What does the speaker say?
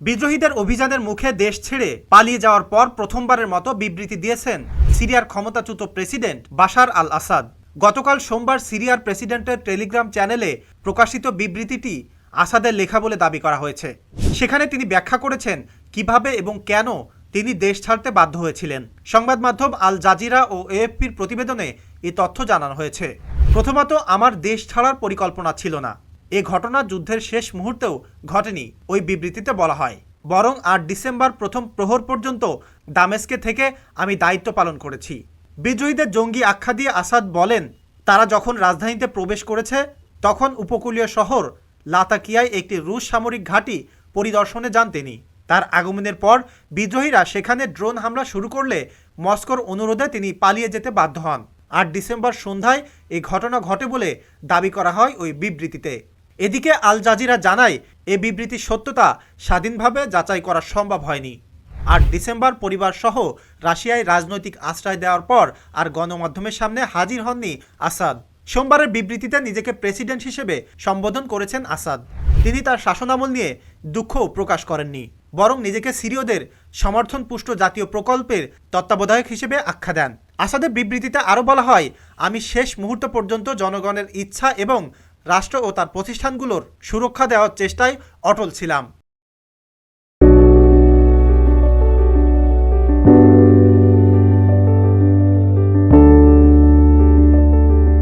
বিদ্রোহীদের অভিযানের মুখে দেশ ছেড়ে পালিয়ে যাওয়ার পর প্রথমবারের মতো বিবৃতি দিয়েছেন সিরিয়ার ক্ষমতাচ্যুত প্রেসিডেন্ট বাশার আল আসাদ গতকাল সোমবার সিরিয়ার প্রেসিডেন্টের টেলিগ্রাম চ্যানেলে প্রকাশিত বিবৃতিটি আসাদের লেখা বলে দাবি করা হয়েছে। সেখানে তিনি ব্যাখ্যা করেছেন কীভাবে এবং কেন তিনি দেশ ছাড়তে বাধ্য হয়েছিলেন। সংবাদ মাধ্যম আল জাজিরা ও এএফপির প্রতিবেদনে এই তথ্য জানানো হয়েছে। প্রথমত, আমার দেশ ছাড়ার পরিকল্পনা ছিল না। এ ঘটনা যুদ্ধের শেষ মুহূর্তেও ঘটেনি, ওই বিবৃতিতে বলা হয়। বরং আট ডিসেম্বর প্রথম প্রহর পর্যন্ত দামেস্কে থেকে আমি দায়িত্ব পালন করেছি। বিদ্রোহীদের জঙ্গি আখ্যা দিয়ে আসাদ বলেন, তারা যখন রাজধানীতে প্রবেশ করেছে, তখন উপকূলীয় শহর লাতাকিয়ায় একটি রুশ সামরিক ঘাঁটি পরিদর্শনে যান তিনি। তার আগমনের পর বিদ্রোহীরা সেখানে ড্রোন হামলা শুরু করলে মস্কোর অনুরোধে তিনি পালিয়ে যেতে বাধ্য হন। আট ডিসেম্বর সন্ধ্যায় এই ঘটনা ঘটে বলে দাবি করা হয় ওই বিবৃতিতে। এদিকে আল জাজিরা জানায়, এ বিবৃতির সত্যতা স্বাধীনভাবে যাচাই করা সম্ভব হয়নি। আট ডিসেম্বর পরিবার সহ রাশিয়ায় রাজনৈতিক আশ্রয় দেওয়ার পর আর গণমাধ্যমের সামনে হাজির হননি আসাদ। সোমবারের বিবৃতিতে নিজেকে প্রেসিডেন্ট হিসেবে সম্বোধন করেছেন আসাদ। তিনি তার শাসনামল নিয়ে দুঃখও প্রকাশ করেননি, বরং নিজেকে সিরীয়দের সমর্থন পুষ্ট জাতীয় প্রকল্পের তত্ত্বাবধায়ক হিসেবে আখ্যা দেন। আসাদের বিবৃতিতে আরও বলা হয়, আমি শেষ মুহূর্ত পর্যন্ত জনগণের ইচ্ছা এবং রাষ্ট্র ও তার প্রতিষ্ঠানগুলোর সুরক্ষা দেওয়ার চেষ্টায় অটল ছিলাম।